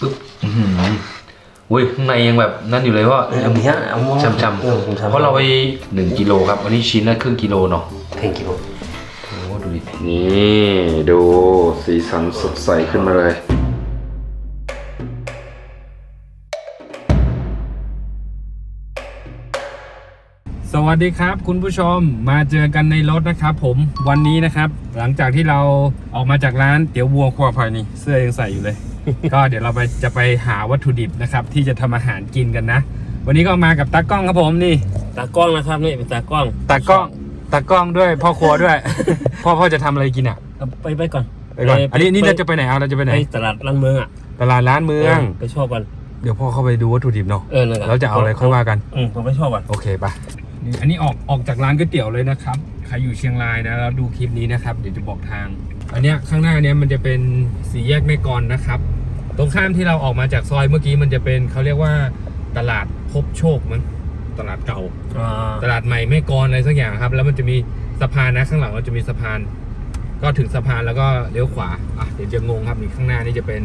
ปึ๊บอื้อหืออุ้ยข้างในยังแบบนั่นอยู่เลยว่าเออมีฮะเอามาช้ำเออผมๆช้ำเพราะเราไปหนึ่งกิโลครับวันนี้ชิ้นละครึ่งกิโลเนาะเพลงกี่โมงโอ้ดูดินี่ดูสีสันสดใสขึ้นมาเลย สวัสดีครับ คุณผู้ชมมาเจอกันในรถนะครับ ผมวันนี้นะครับ หลังจากที่เราออกมาจากร้านเตี๋ยววัวครัวภายนี่เสื้อยังใส่อยู่เลย ก็เดี๋ยวเราไปจะไปหาวัตถุดิบนะครับ ที่จะทำอาหารกินกันนะ วันนี้ก็มากับตากล้องครับผมนี่ ตากล้องนะครับนี่เป็นตากล้องตากล้องตากล้องด้วยพ่อครัวด้วย พ่อพ่อจะทำอะไรกินอะเอาไปไปก่อนไปก่อนอันนี้นี่ไปเราจะไปไหนเอาเราจะไปไหน ไปตลาดลังเมืองอะตลาดร้านเมือง ไปชอบกันเดี๋ยวพ่อเข้าไปดูวัตถุดิบเนาะเออนั่นแหละเราจะเอาอะไรค่อยว่ากัน อืมผมไปชอบกัน โอเคปะนี่อันนี้ออกออกจากร้านก๋วยเตี๋ยวเลยนะครับ ใครอยู่เชียงรายนะแล้วดูคลิปนี้นะครับ เดี๋ยวจะบอกทาง อันเนี้ยข้างหน้าเนี้ยมันจะเป็นสี่แยกแม่กลนะครับ ตรงข้ามที่เราออกมาจากซอยเมื่อกี้มันจะเป็นเขาเรียกว่าตลาดพบโชคมั้งตลาดเก่า อ่าตลาดใหม่แม่กลอะไรสักอย่างครับ แล้วมันจะมีสะพานนะข้างหลังเราจะมีสะพาน ก็ถึงสะพานแล้วก็เลี้ยวขวาอะเดี๋ยวจะงงครับนี่ข้างหน้านี่จะเป็น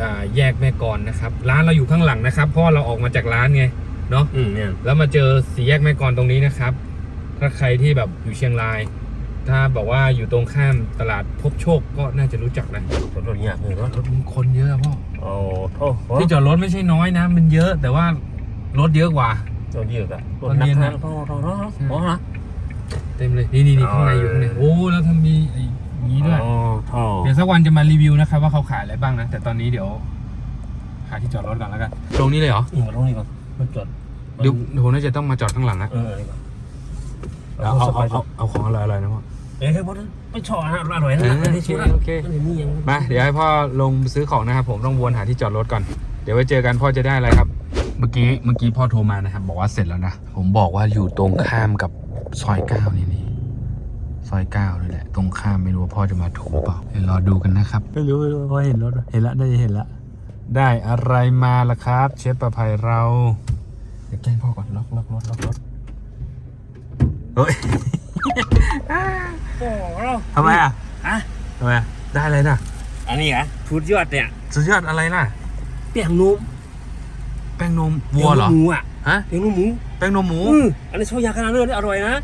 อ่าแยกแม่กลนะครับ ร้านเราอยู่ข้างหลังนะครับ เพราะว่าเราออกมาจากร้านไงเนาะ อืมเนี่ย แล้วมาเจอสี่แยกแม่กลอนตรงนี้นะครับ ถ้าใครที่แบบอยู่เชียงราย ถ้าบอกว่าอยู่ตรงข้ามตลาดพบโชคก็น่าจะรู้จักนะรถรถเนี่ยคือรถรถมันคนเยอะพ่อโอ้โหที่จอดรถไม่ใช่น้อยนะ มันเยอะแต่ว่ารถเยอะกว่ารถเยอะอะรตถอนนักเย็นทาอะงโอ้โหโอ้โหโอ้โหนะเต็มเลยนี่นี่นี่ข้างในอยู่ข้างในโอ้แล้วทำมีไอ้อย่างนี้ด้วยโอ้โหเดี๋ยวสักวันจะมารีวิวนะครับว่าเขาขายอะไรบ้างนะ แต่ตอนนี้เดี๋ยวหาที่จอดรถก่อนแล้วกันตรงนี้เลยเหรอนี่มาตรงนี้ก่อนมันจอดเดี๋ยวโหน่าจะต้องมาจอดข้างหลังอะเออนี่ก่อนเอาเอาเอาเอาเอาของอร่อยๆนะพ่อ เอ้ยบอสไปชอนะอร่อยนะโอเคโอเคมาเดี๋ยวให้พ่อลงซื้อของนะครับ ผมต้องวนหาที่จอดรถก่อน เดี๋ยวไว้เจอกันพ่อจะได้อะไรครับ เมื่อกี้เมื่อกี้พ่อโทรมานะครับ บอกว่าเสร็จแล้วนะ ผมบอกว่าอยู่ตรงข้ามกับซอยเก้านี่นี่ซอยเก้านี่แหละ ตรงข้ามไม่รู้ว่าพ่อจะมาถูกเปล่าเดี๋ยวรอดูกันนะครับไม่รู้ไม่รู้พ่อเห็นรถเห็นละได้เห็นละ ได้อะไรมาล่ะครับ เชฟประภัยเราเดี๋ยวแกล้งพ่อก่อนล็อกล็อกรถล็อกรถเฮ้ย โอ้โหทำไมอะอะทำไมอะได้อะไรน่ะอันนี้อะชุดยอดเนี่ยสุดยอดอะไรน่ะ เปียงนุ่มแป้งนมวัวเหรอปียงนุ่มหมูอะฮะ เปียงนุ่มหมูแป้งนมหมู อืออันนี้โชยาขนาดนี้อร่อยนะ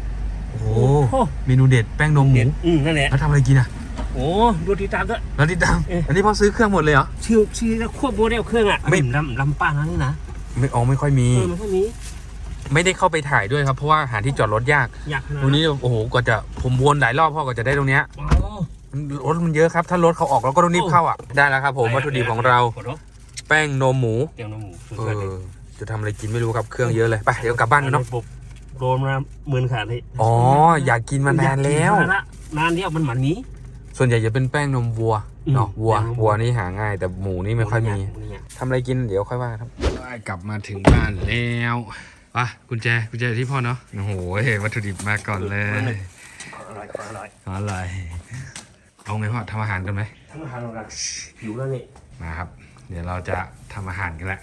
โอ้โหโอ้ เมนูเด็ดแป้งนมหมูอืมนั่นแหละแล้วทำอะไรกินอะโอ้ดูติดตามด้วย แล้วติดตามเอ๊ะ อันนี้พ่อซื้อเครื่องหมดเลยเหรอ ชื่อชื่อแล้วควบโมเดลเครื่องอะไม่ไม่ลำลำป้านะนี่นะไม่อ๋อไม่ค่อยมี เออมันพวกนี้ ไม่ได้เข้าไปถ่ายด้วยครับ เพราะว่าหาที่จอดรถยากอยากขนาดวันนี้โอ้โหกว่าจะผมวนหลายรอบพ่อกว่าจะได้ตรงเนี้ยโอ้มันรถมันเยอะครับ ถ้ารถเขาออกเราก็ต้องรีบเข้าอะได้แล้วครับ ผมวัตถุดิบของเราขอโทษแป้งนมหมูเปียงนุ่มหมูสุดเอยอดเลยอจะทำอะไรกินไม่รู้ครับเครื่องเยอะเลยไปเดี๋ยวกลับบ้านกันเนาะปุ๊บโดนมาหมื่นขาดเลยอ๋ออยากกินมานานแล้วอยกกินมานานนานเดียวมันเหมือนนี้ ส่วนใหญ่จะเป็นแป้งนมวัวอืมเนาะวัวแป้งนมวัว วัวนี่หาง่ายแต่หมูนี่ไม่ค่อยมีเนี่ยทำอะไรกินเดี๋ยวค่อยว่าครับได้กลับมาถึงบ้านแล้ว ปะกุญแจกุญแจที่พ่อเนาะโอ้โหวัตถุดิบมาก่อนเลยอร่อยอร่อยอะไรเอาไงพ่อทำอาหารกันไหมทั้งอาหารอร่อยผิวแล้วนี่มาครับ เดี๋ยวเราจะทำอาหารกันแหละ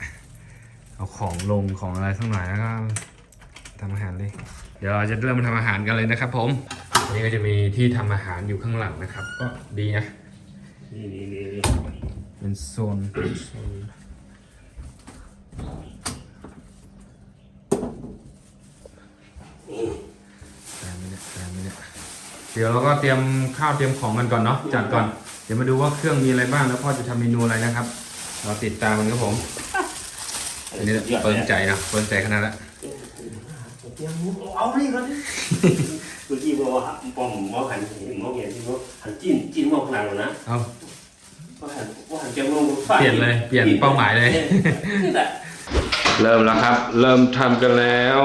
เอาของลงของอะไรสักหน่อยแล้วก็ทำอาหารเลยเดี๋ยวเราจะเริ่มทำอาหารกันเลยนะครับ ผมอันนี้ก็จะมีที่ทำอาหารอยู่ข้างหลังนะครับ ก็ดีนะนี่นี่นี่นี่เป็นโซนโซนแฟนไหมเนี่ยแฟนไหมเนี่ย เดี๋ยวเราก็เตรียมข้าวเตรียมของกันก่อนเนาะจัดก่อน เดี๋ยวมาดูว่าเครื่องมีอะไรบ้างแล้วพ่อจะทำเมนูอะไรนะครับ เราติดตามมันครับผมอันนี้เปิงใจนะเปิงใจขนาดละเตรียมหมูเอาดิก่อนดิเมื่อกี้บอกว่าปอมหมอหันหมอเห็นที่เขาหันจิ้นจิ้นหมอขนาดนั้นนะเอาว่าหันว่าหันจะลงเปลี่ยนเลยเปลี่ยนเป้าหมายเลยนี่แหละเริ่มแล้วครับ เริ่มทำกันแล้ว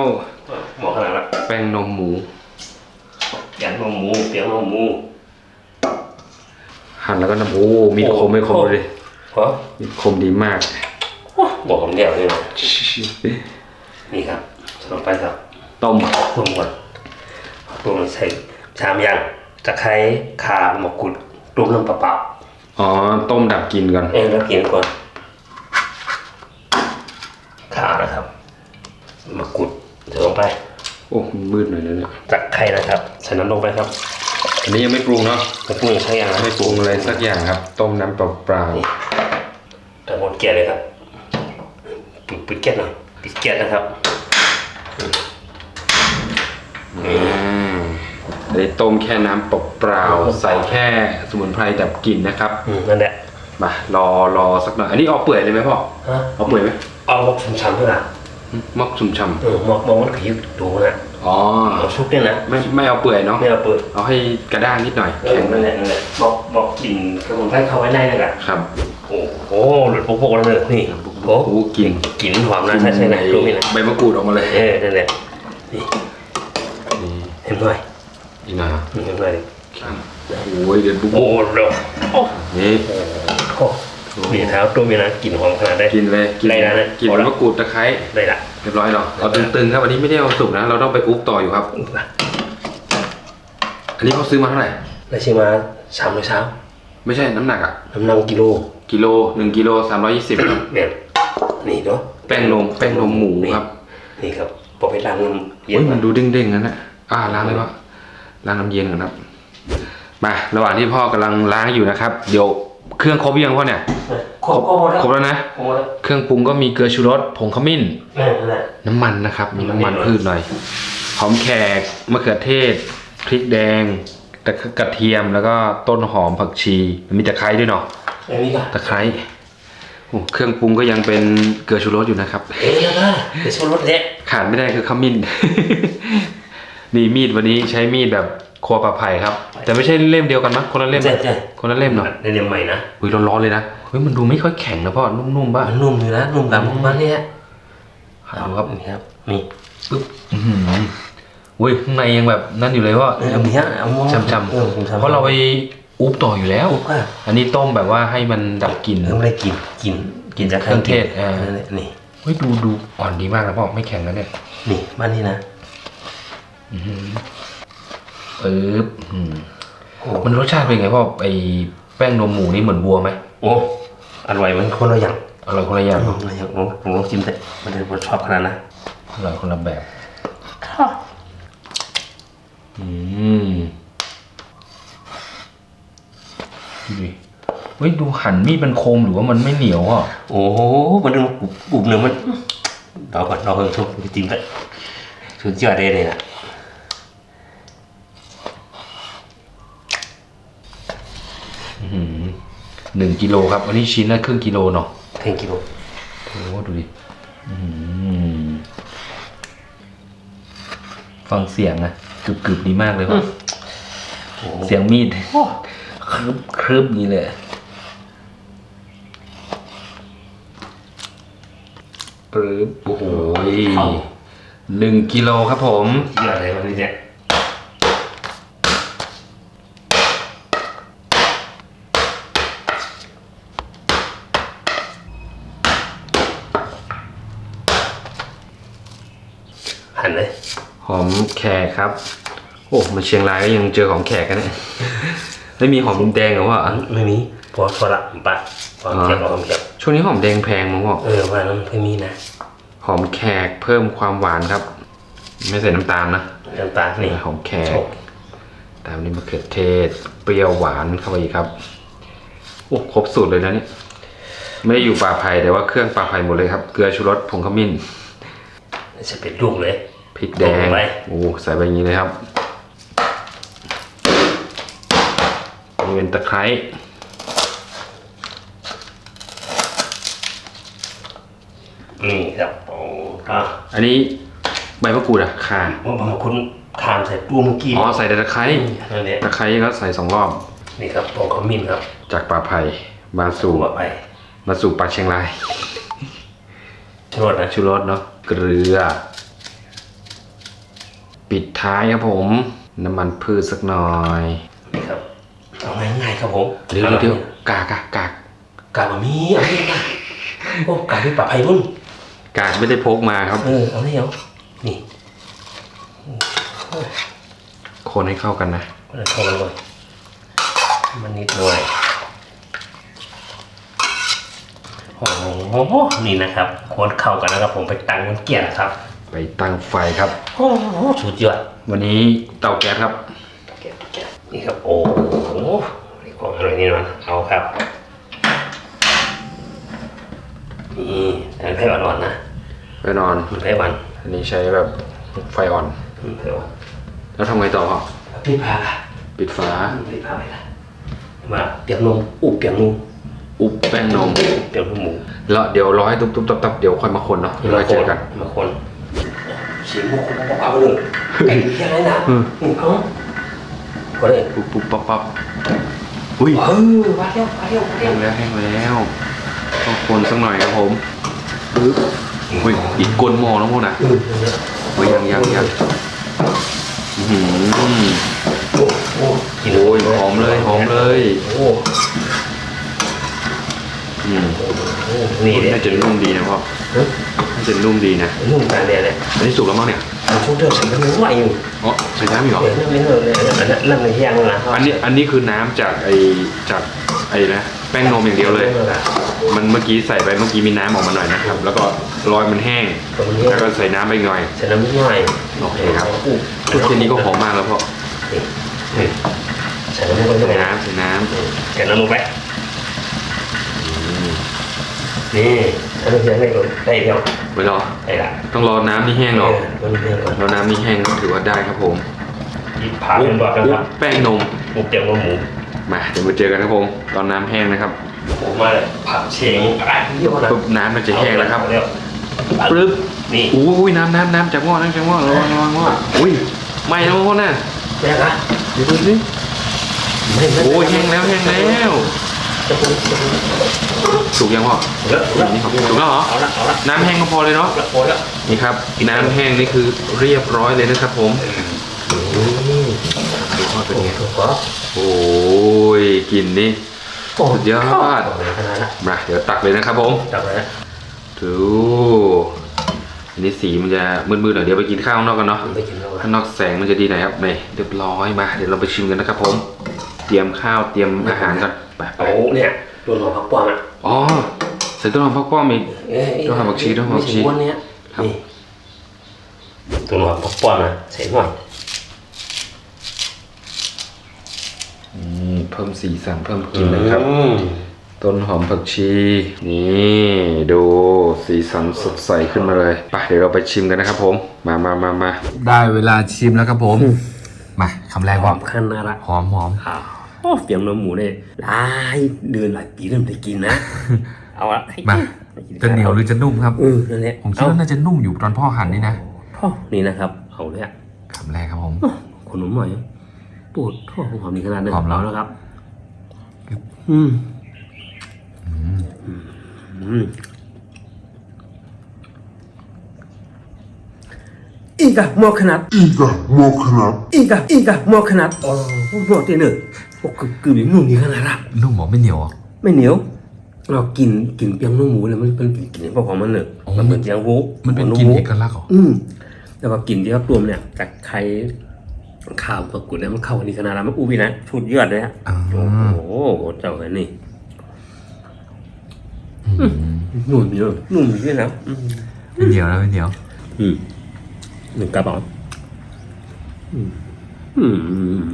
หมอขนาดละแป้งนมหมู เปียงนมหมูเปียงนมหมูหั่นแล้วก็น้ำโอ้มีดคมไม่คมเลยเหรอมีดคมดีมาก บอกผมเดียวเลยนะนี่ครับต่อไปครับ ต้มรวมก่อนรวมใส่ชามยางตะไคร้ข่ามะกรูดรวมลงเปล่าอ๋อ ต้มดับกลินก่อนๆเออแล้วกินก่อนข่านะครับมะกรูดใส่ลงไป โอ้มืดหน่อยนะเนี่ยตะไคร้นะครับใส่น้ำลงไปครับ อันนี้ยังไม่ปรุงเนาะแล้วปรุงใช้ยางนะไม่ปรุงอะไรสักอย่างครับ ต้มน้ำเปล่าแต่หมดเกียร์เลยครับปิดปิดเกียร์หน่อยปิดเกียร์นะครับอืมอันนี้ต้มแค่น้ำเปล่าๆใส่แค่สมุนไพรดับกลิ่นนะครับอืมนั่นแหละมารอรอสักหน่อยอันนี้เอาเปื่อยเลยไหมพ่อฮะเอาเปื่อยไหมเอาหมกชุ่มช้ำด้วยนะ มอกชุ่มช่เออหมกหมกมันขยิบดูนะำอ๋อหมกชุบเนี่ยนะไม่ไม่เอาเปื่อยเนาะ ไม่เอาเปิดเอาให้กระด้างนิดหน่อยเออนั่นแหละนั่นแหละหมกหมกกลิ่นสมุนไพรเข้าไว้ในนั่นแหละครับโอ้โหหลุดโป๊กๆแล้วเลยนี่โอ้โอ้กลิ่นกลิ่นหอมนะใช่ใช่ไหมรู้ไหมนะใบมะกรูดออกมาเลยเออนั่นแหละนี่นี่เห็นไหมนี่นะเห็นไหมโอ้ยเดือดบุ๊บโอ้เร็วโอ้นี่โห มีเท้าตัวมีนะกลิ่นหอมขนาดได้ กินเลยกินได้แล้วนะกินเอาละ มะกรูดตะไคร้ได้ละ เรียบร้อยเนาะเอาตึงๆครับอันนี้ไม่ได้เอาสุกนะ เราต้องไปอุ๊บต่ออยู่ครับ อันนี้เขาซื้อมาเท่าไหร่ได้ชิมาสามโมงเช้าไม่ใช่น้ำหนักอะน้ำหนักกิโลกิโลหนึ่งกิโลสามร้อยยี่สิบครับเนี่ยนี่เนาะแป้งนมแป้งนมหมูครับนี่ครับพอไปล้างน้ำเย็เฮ้นยมามันดูเด้งๆงั้นนะอ่าล้างเลยวะล้างน้ำเย็นก่อนครับมาระหว่างที่พ่อกำลังล้างอยู่นะครับเดี๋ยว เครื่องครบยังพ่อเนี่ย ครบครบหมดแล้วครบแล้วนะครบหมดแล้วเครื่องปรุงก็มีเกลือชูรสผงขมิ้นนั่นแหละ น้ำมันนะครับ มีน้ำมันพืชหน่อย หอมแขก มะเขือเทศ พริกแดงตะกระเทียม แล้วก็ต้นหอมผักชี มีตะไคร้ด้วยเนาะ อันนี้ก็ตะไคร้โอ้เครื่องปรุงก็ยังเป็นเกลือชูรสอยู่นะครับ เอ๊ะนะเดี๋ยวชูรสเละขาดไม่ได้คือขมิ้น นี่มีดวันนี้ใช้มีดแบบ ครัวปลาไผ่ครับ แต่ไม่ใช่เล่มเดียวกันมั้งคนละเล่มใช่ใช่ คนละเล่มเนาะในเรียนใหม่นะอุ้ยร้อนๆเลยนะเฮ้ยมันดูไม่ค่อยแข็งนะพ่อนุ่มๆป่ะ มันนุ่มอยู่นะนุ่มกับมันเนี่ยดูครับ นี่ครับนี่ปึ๊บอื้อหืออุ้ยข้างในยังแบบนั่นอยู่เลยว่าเออเอาเนี้ยเอาหม้อช้ำเออช้ำๆเพราะเราไปอุ๊บต่ออยู่แล้วอุ๊บอะอันนี้ต้มแบบว่าให้มันดับกลิ่น เออไม่ได้กินกินกินจากเครื่องเทศเออนั่นแหละนี่เฮ้ยดูดูอ่อนดีมากนะพ่อไม่แข็งนะเนี่ย นี่บ้านนี้นะ ปึ๊บอืมโอ้มันรสชาติเป็นไงพ่อไอแป้งนมหมูนี่เหมือนวัวไหมโอ้อร่อยมันคนละอย่างอร่อยคนละอย่างอืมอะไรอย่างผมผมลองชิมแต่มันจะชอบขนาดนะอร่อยคนละแบบอืมดูดิเฮ้ยดูหั่นมีดมันคมหรือว่ามันไม่เหนียวอะโอ้โหมันดูกรุบกรุบเนื้อมันรอก่อนรอเพิ่มทุกจริงๆก็สุดยอดเลยเลยนะ อื้อ หือหนึ่งกิโลครับ อันนี้ชิ้นละครึ่งกิโลเนาะเท่งกิโลโอ้ดูดิอื้อหือฟังเสียงนะกรึบๆดีมากเลยว่ะโอ้โหเสียงมีดครึบครึบนี่เลยปึ๊บโอ้โหหนึ่งกิโลครับผมสุดยอดเลยวันนี้เนี่ย หั่นเลย หอมแขกครับ โอ้มาเชียงรายก็ยังเจอหอมแขกกันเนี่ยไม่มีหอมแดงเหรอวะไม่มีพอพอละปะความเขียวความเขียวช่วงนี้หอมแดงแพงมั้งพ่อเออว่านั้นไม่มีนะหอมแขกเพิ่มความหวานครับ ไม่ใส่น้ำตาลนะน้ำตาลนี่หอมแขโชกคตามด้วยมะเขือเทศ เปรี้ยวหวานเข้าไปอีกครับโอ้ครบสูตรเลยนะเนี่ยไม่ได้อยู่ป่าไผ่แต่ว่าเครื่องป่าไผ่หมดเลยครับ เกลือชูรสผงขมิ้นจะเป็นลูกเลย พริกแดงลงไปโอ้ใส่ไปอย่างนี้เลยครับ นี่เป็นตะไคร้นี่ครับโอ้อะอันนี้ใบมะกรูดอะข่าว่าบางคนทานใส่ปูเมื่อกี้อ๋อใส่แต่ตะไคร้นั่นแหละตะไคร้ก็ใส่สองรอบ นี่ครับผงขมิ้นครับ จากป่าไผ่มาสู่ตัวไปมาสู่ป่าเชียงรายชูรสนะชูรสเนาะเกลือ ปิดท้ายครับผม น้ำมันพืชสักหน่อยนี่ครับเอาง่ายๆครับผมเดี๋ยวเดี๋ยวเดี๋ยวกากอะกากกาบะมีเอาไม่ได้โอ้กาพี่ปะไผ่รุ่นกากไม่ได้พกมาครับเออเอาไม่เอานี่คนให้เข้ากันนะมันเข้ากันก่อนมันนิดหน่อยโอ้โหนี่นะครับคนเข้ากันนะครับผมไปตั้งมันเกลี่ยนะครับ ไปตั้งไฟครับ โอ้โหสุดยอดวันนี้เตาแก๊สครับแกะแกะนี่ครับโอ้โหนี่ของอร่อยนี่นอนเอาครับนี่แต่ไพ่อ่อนๆนะไปนอนไพ่หวานอันนี้ใช้แบบไฟอ่อนไพ่หวานแล้วทำไงต่อพ่อพี่พาปิดฝาพี่พาไปละมาเปียกนมอุบเปียกนมอุบแป้งนมเปียกนมหมูแล้วเดี๋ยวรอให้ตุ๊บตุ๊บตับตับเดี๋ยวค่อยมาคนเนาะเราเจอกันมาคน เสียงพวกคนบอกเอาเลยไอ้เหี้ยอะไรนะอืมอืมเอาก็เลยปุ๊บปุ๊บปั๊บปั๊บอุ้ยเออมาเที่ยวมาเที่ยวมาเที่แห้ยวงแล้วแห้งแล้วต้องคนสักหน่อยครับผมปึ๊บอุ้ยอีกกลนหม้อแล้วพวกน่ะอืมเนี่ยโอ้ยยังยังยังอื้อหือโอ้โหกินโอ้ยหอมเลยหอมเลยโอ้โหอืมโอ้โหนี่เนี่ยน่าจะนุ่มดีนะพ่อ เฮ้ยน่าจะนุ่มดีนะนุ่มกันเนี่ยเลยอันนี้สุกแล้วมั้งเนี่ยมันช่วงเดือดฉันก็ไม่ไหวอยู่อ๋อใส่น้ำอีกเหรอเดี๋ยวนั่งไม่เหนื่อยเลยอันนั้นนั่งในเที่ยงนะอันนี้อันนี้คือน้ำจากไอจากไอ้นะแป้งนมอย่างเดียวเลย มันเมื่อกี้ใส่ไปเมื่อกี้มีน้ำออกมาหน่อยนะครับ แล้วก็รอยมันแห้ง แล้วก็ใส่น้ำไปอีกหน่อย ใส่น้ำนิดหน่อย โอเคครับทุกแค่นี้ก็หอมมากแล้วพ่อนี่ใส่น้ำลงไปหน่ใส่อยนะน้ำใส่น้ใส่น้ำลงไป นี่ถ้าเราเพียงได้ก็ได้เดียวำไว้รอได้ละต้องรอน้ำนี่แห้งหรอกมันเพียงก่อนรอน้ำนี่แห้งก็ถือว่าได้ครับผมอีกผ่าเป็นบอดกันครับแป้งนมหมูเจียวกับหมูมาเดี๋ยวมาเจอกันครับผมตอนน้ำแห้งนะครับผมมาเลยผักเชงอะไรเยอะนะปุ๊บน้ำมันจะแห้งแล้วครับเดี๋ยวปึ๊บนี่อุ้ยน้ำน้ำน้ำจากหม้อน้ำจากหม้อระวังระวังหม้ออุ้ยไหม้แล้วพ่อน่ะแม่นะเดี๋ยวดูสิไม่ไม่โอ้ยแห้งแล้วแห้งแล้ว จะปรุงจะปรุงสุกยังพ่อเยอะเยอะนี่ครับถูกแล้วเหรอเอาละเอาละน้ำแห้งก็พอเลยเนาะละโอ้ยละนี่ครับน้ำแห้งนี่คือเรียบร้อยเลยนะครับผมอืมดูว่าเป็นโอ้ไงโหถูกปะโอ้ยกลิ่นนี่สุดยอดโอ้ยขนาดนั้นมาเดี๋ยวตักเลยนะครับผมจับเลยนะดูอันนี้สีมันจะมืดๆหน่อยเดี๋ยวไปกินข้าวข้างนอกกันเนาะไม่กินแล้วข้างนอกแสงมันจะดีหน่อยครับนี่เรียบร้อยมาเดี๋ยวเราไปชิมกันนะครับผม เตรียมข้าวเตรียมอาหารกัน ไปไปเอาเนี่ยตัวหอมผักป้อมอะอ๋อใส่ต้นหอมพักป้อมอีก เอ้ยตัวหอมผักชีตัวหอมผักชีไม่ใช่วนเนี้ยครับ นี่ตัวหอมผักป้อมนะใส่หน่อยอืมเพิ่มสีสันเพิ่มกลิ่นนะครับ อืมต้นหอมผักชี นี่ดูสีสันสดใสขึ้นมาเลยไปเดี๋ยวเราไปชิมกันนะครับผม มามามามาได้เวลาชิมแล้วครับผม มาคำแรกหก่ออนมขั้นน่ารักหอมหอมครับโอ้เตรียมเนื้อหมูเนี่ยหลายเดือนหลายปีเริ่มได้กินนะ เอาละให้มาให้กิจะเหนียวหรือจะนุ่มครับ เออนั่นแหละผมคิดว่าน่าจะนุ่มอยู่ตอนพ่อหั่นนี่นะพ่อนี่นะครับ เอาเลยอะคำแรกครับผมขนมหน่อยปวดท้องหอมนี่ขนาดนั้นหอมแล้วแล้วครับ อืมอืมอีกอะหมอขนาด Iga Mokanat. อีกอะอีกอะหมอขนาดโอ้โหหมอเตนเนอร์ โอ้คือคือนุ่มนี่ขนาดอะนุ่มหรอไม่เหนียวเหรอไม่เหนียว เรากินกินเปียงนุ่มหมูเลยมันเป็นกลิ่นกลิ่นของมันเนอะอ๋อมันเหมือนเปียงหูมันเป็นกลิ่นเอกลักษณ์เหรออืมแต่ว่ากลิ่นที่เขาตัวมเนี่ยจากไข่ข้าวกับกุดเนี่ยมันเข้ากันดีขนาดนั้นมันอู้พี่นะชุดยอดเลยฮะอ่าโอ้โหเจ้าไอ้นี่นุ่มเยอะนุ่มด้วยนะอืมไม่เหนียวแล้วไม่เหนียว อืมหนึ่งกระป๋องอืมอืมอืมอืม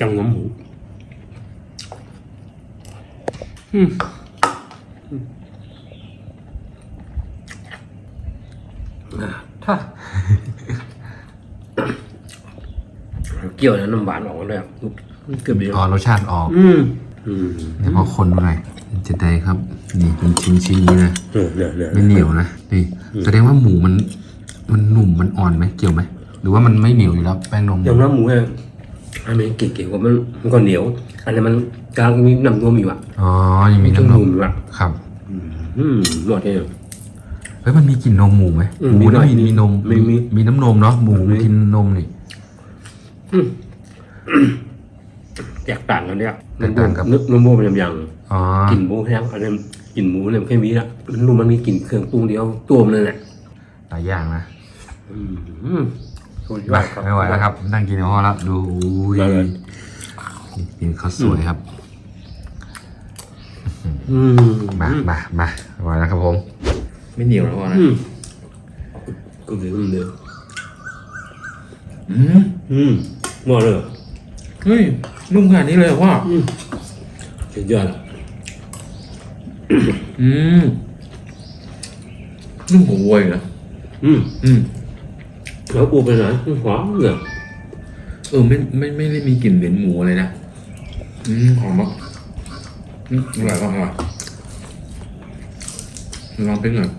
จังหวะหมูอืมอืมอะถ้าเกี่ยวแล้วน้ำหวานออกมาเลยอะเกือบเดียวอ๋อรสชาติออกอืมอืมเดี๋ยวพอคนดูหน่อยมันจะได้ครับ นี่เป็นชิ้นชิ้นๆนี้นะเออเนี่ยเนี่ยไม่เหนียวนะนี่แสดงว่าหมูมัน มันหนุ่มมันอ่อนไหมเกี่ยวไหมหรือว่ามันไม่เหนียวอยู่แล้วแป้งนมอย่างน้ำหมูเนี่ยอันนี้เก๋ๆกว่ามันมันก็เหนียว อันนี้มันกลางมีน้ำนมอยู่อะอ๋อยังมีมีน้ำนนมมอยู่อะครับอืมหมดเลยเฮ้ยมันมีกลิ่นนมหมูไหมอืมหมูมีหน่ต้ออยงมีมีนมมีมีมีน้ำนมเนาะหมูมันกินนมนี่แตกต่างกันเนี่ยแตกต่างกับนึกน้ำหมูมันยังอ๋อกลิ่นหมูแห้งอันนี้กลิ่นหมูเนี่ยไม่ค่อยมีละมันรู้มันมีกลิ่นเครื่องปรุงเดียวตัวมันเลยแหละหลายอย่างนะอืม สุดยอมาดครับไม่ไหวแล้วครับ นั่งกินในห้องแล้วดูอุ้ยได้เลยกินข้าวสวยครับอืมมามามาไหวแล้วครับผม ไม่เหนียวแล้วนะอืมก็เหลือมันเดียวอืมอืมหมอเลยเฮ้ยนุ่มขนาดนี้เลยเหรอพ่ออืมสุดยอดอืมนุ่มหัววัวอยู่นะอืมอืม แล้วอูไปไหนอืมหอมเนี่ยเออไม่ไม่ไม่ได้มีกลิ่นเหม็นหมูเลยนะอืมหอมมากอืมอร่อยมากอร่อยลองเป็นหน่อย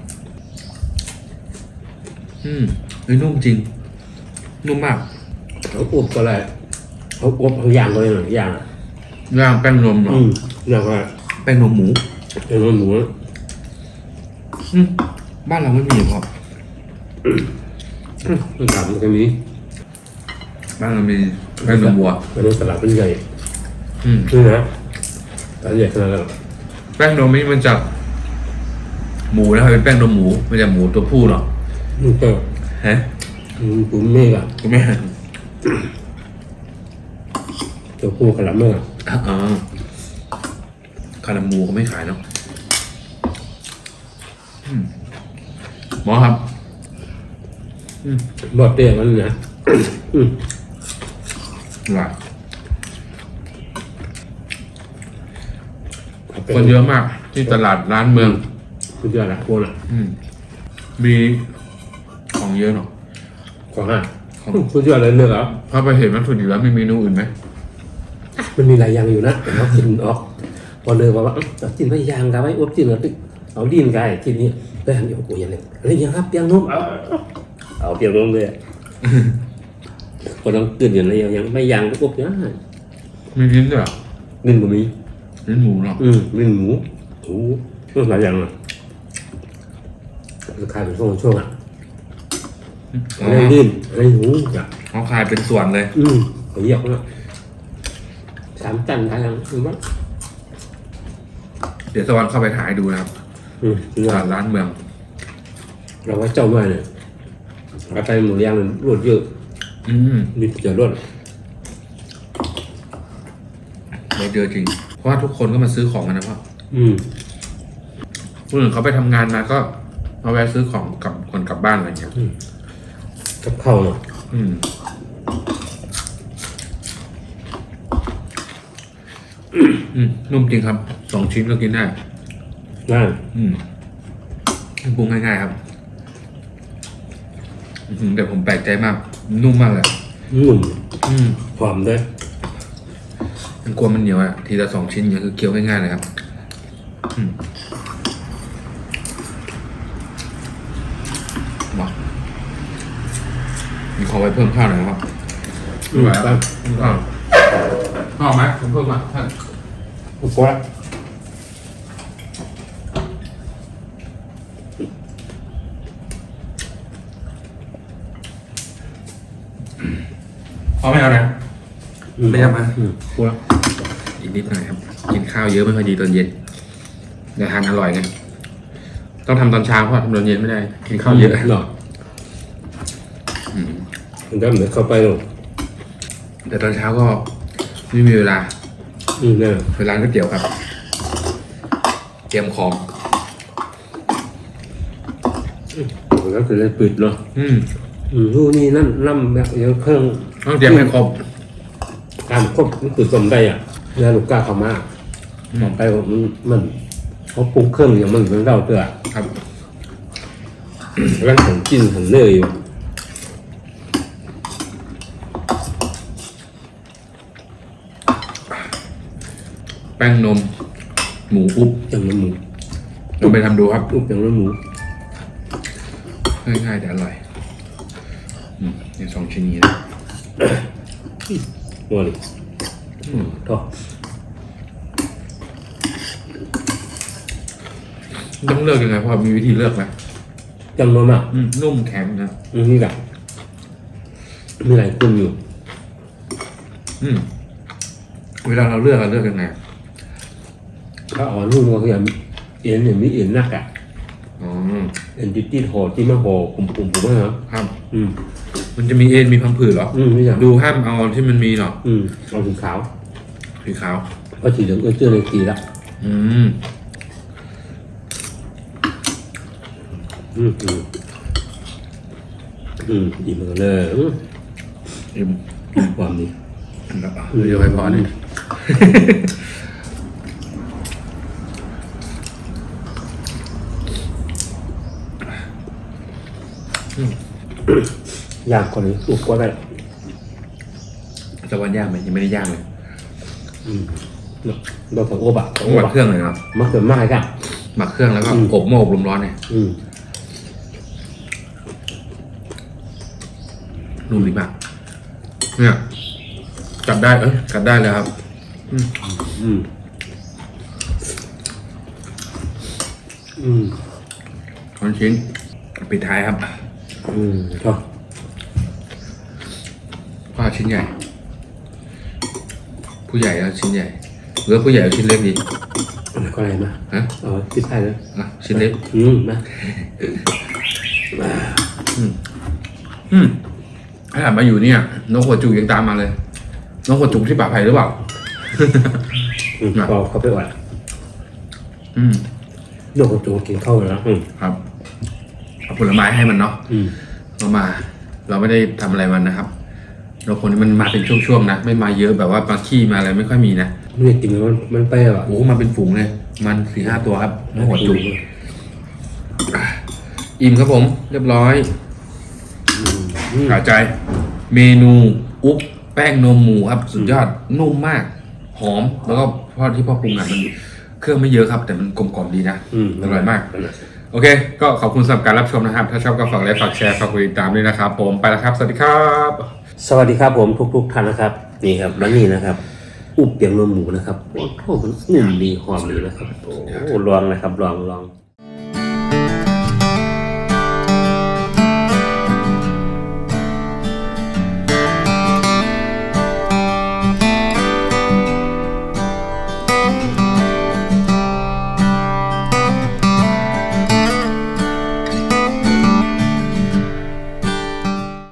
อืมเฮ้ยนุ่มจริง นุ่มมากเขาอูก็เลยเขาอูเขาย่างก็เลยหน่อยย่างอะย่างแป้งนมเหรออืมย่างก็แป้งนมหมู เป็นมันหมูอืมบ้านเราไม่มีหรอก มันถามมันก็มีบ้านเรามีแป้งนมวัวมันต้องตลาดเป็นใหญ่อืมนี่นะตลาดใหญ่ขนาดนั้นแป้งนมนี่มันจากหมูนะครับเป็นแป้งนมหมูมันจากหมูตัวผู้เหรอมันก็ฮะอืมกูเมฆอะก็ไม่ฮะตัวผู้ขลับเมื่ออ๋อคารามูเขาไม่ขายเนาะอืมหมอครับ บอดเตี้ยมันนะอืมหลายคนเยอะมาก ที่ตลาดร้านเมืองสุดยอดละพวกน่ะอืมมีของเยอะเนาะของห้าสุดยอดเลยเนื้อเหรอพอไปเห็นวัตถุดิบแล้วมีเมนูอื่นไหมมันมีหลายอย่างอยู่นะแต่ว่ากินออกพอเลยบอกว่าเอากินไปยางกับไว้อวบกินแล้วเอาดินกายกินนี้ได้หันอยู่กูอย่างนี้อะไรอย่างครับเปียงนม เอาเอาเปียงนมเลยก็ต้องตื่นอย่างไรอย่างไม่ยางก็อวบอย่างนั้นมีลิ้นด้วยเหรอนึ่งก็มีลิ้นหมูเหรออืมนึ่งหมูหมูหลายอย่างอะราคายเป็นช่วงช่วงอะอ๋อะไรอดินอะไรหมูจ้ะเขาขายเป็นส่วนเลย อืมเขาเรียกว่าสามตันอะไรอย่างนี้มั้งเดี๋ยวสวรรค์เข้าไปถ่ายให้ดูนะครับอืมตลาดร้านเมือง เราว่าเจ้าด้วยเนี่ย เอาไปหมูย่างรวดเยอะอืมมีจะรวดเราเจอจริง เพราะว่าทุกคนก็มาซื้อของกันนะพ่ออืมคนอื่นเขาไปทำงานมาก็มาแวะซื้อของกลับคนกลับบ้านอะไรเงี้ย กับข้าวเนาะอืม อืมนุ่มจริงครับ สองชิ้นก็กินได้น่าอืมปรุงง่ายๆครับอื้อหือ แต่ผมแปลกใจมาก นุ่มมากเลยหนุ่มอืมหอมด้วยมันกลัวมันเหนียวอะทีละสองชิ้นเนี่ยคือเคี้ยวง่ายๆเลยครับอืมมามีขอไว้เพิ่มข้าวหน่อยนะครับอืมครับข้าวข้าวไหมผมเพิ่มมาท่านอุป กรณ์พอไม่เอานะไม่เอามาอืมอุปกรณ์อีกนิดหน่อยครับ กินข้าวเยอะไม่ค่อยดีตอนเย็นแต่ทานอร่อยไงต้องทำตอนเช้าเพราะทำตอนเย็นไม่ได้ กินข้าวเยอะเนาะอืมมันก็เหมือนเข้าไปเนาะแต่ตอนเช้าก็ไม่มีเวลาอืมเนี่ยไปร้านก๋วยเตี๋ยวครับ เตรียมของมันก็คือเลยปิดเนาะอืม อืมรูนี่นั่นน้ำแบบอย่างเครื่อง ต้องเตรียมให้ครบการครบมันคือสมได้อะแล้วลูกกาเข้ามาอืมต่อไปมันมันเขาปรุงเครื่องอย่างมันเหมือนเราเตอะครับร้านของกินของเนยอยู่แป้งนม หมูอุบอย่างน้ำหมูลองไปทำดูครับ อุบอย่างน้ำหมูง่ายๆแต่อร่อยอืมนี่สองชิ้นนี้นะ ว่าเลยอืมก็ต้องเลือกยังไงพอมีวิธีเลือกไหมจังน้ำอะอืมนุ่มแข็งนะอืมนี่แหละมีหลายคนอยู่อืมเวลาเราเลือกเราเลือกยังไงถ้าอ่อนนุ่มก็คือเอ็นเนี่ยมีเอ็นนักอะอ๋อเอ็นจิตติดห่อที่มาห่อปุ่มปุ่มปุ่มๆนะครับครับ อืม มันจะมีเอ็นมีพังผืดเหรอ อืมไม่อยากดูห้ามเอาที่มันมีเนาะอืมเอาสีขาวสีขาว เพราะสีเหลืองเออเจอในสีละอืม อืมอืมอืมอีกเหมือนกันเลยอืมอิ่มความดีเดี๋ยวไปพอนี่ ย่างคนนี้อุบก็ได้จะวันย่างไหมยังไม่ได้ย่างเลยอืมเราต้องอบอะต้องหมักเครื่องเลยนะครับมะเขือมากครับหมักเครื่องแล้วก็อืม อบหม้ออบลมร้อนเนี่ยอืมนุ่มดีมากเนี่ยกัดได้เอ้ยกัดได้เลยครับ อืมอืม ทอนชิ้นปิดท้ายครับ อืมก็ก็ ชิ้นใหญ่ ผู้ใหญ่แล้วชิ้นใหญ่หรือว่าผู้ใหญ่เอาชิ้นเล็กดีอันนั้นก็อะไรมาฮะเอาที่ใช่เลยอะชิ้นเล็กอืมมาอืมขนาดมาอยู่เนี่ยนกหัวจุกยังตามมาเลยนกหัวจุกที่ป่าไผ่หรือเปล่าอืมพอเขาไปอ่อนอืมโยกกระจูกินข้าวแล้วอืมครับเอาผลไม้ให้มันเนาะอืมเรามา เราไม่ได้ทำอะไรมันนะครับ นกคนนี้มันมาเป็นช่วงๆนะ ไม่มาเยอะแบบว่ามาขี้มาอะไรไม่ค่อยมีนะไม่ได้กินมันมันไปอะโอ้โหมาเป็นฝูงเลย มันสี่ห้าตัวครับนกหัวจุกอิ่มครับผม เรียบร้อยอืมขาใจ เมนูอุ๊บแป้งนมหมูครับ สุดยอดนุ่มมาก หอม แล้วก็พอที่พ่อปรุงอะมันเครื่องไม่เยอะครับ แต่มันกลมกล่อมดีนะอืมอร่อยมาก โอเค ก็ขอบคุณสำหรับการรับชมนะครับ ถ้าชอบก็ฝากไลค์ฝากแชร์ฝากกดติดตามด้วยนะครับ ผมไปแล้วครับ สวัสดีครับ สวัสดีครับผมทุกๆท่านนะครับนี่ครับแล้วนี่นะครับ อุบเปียงนมหมูนะครับโอ้โหมันนุ่มดีหอมดีนะครับโอ้ลองนะครับลองลอง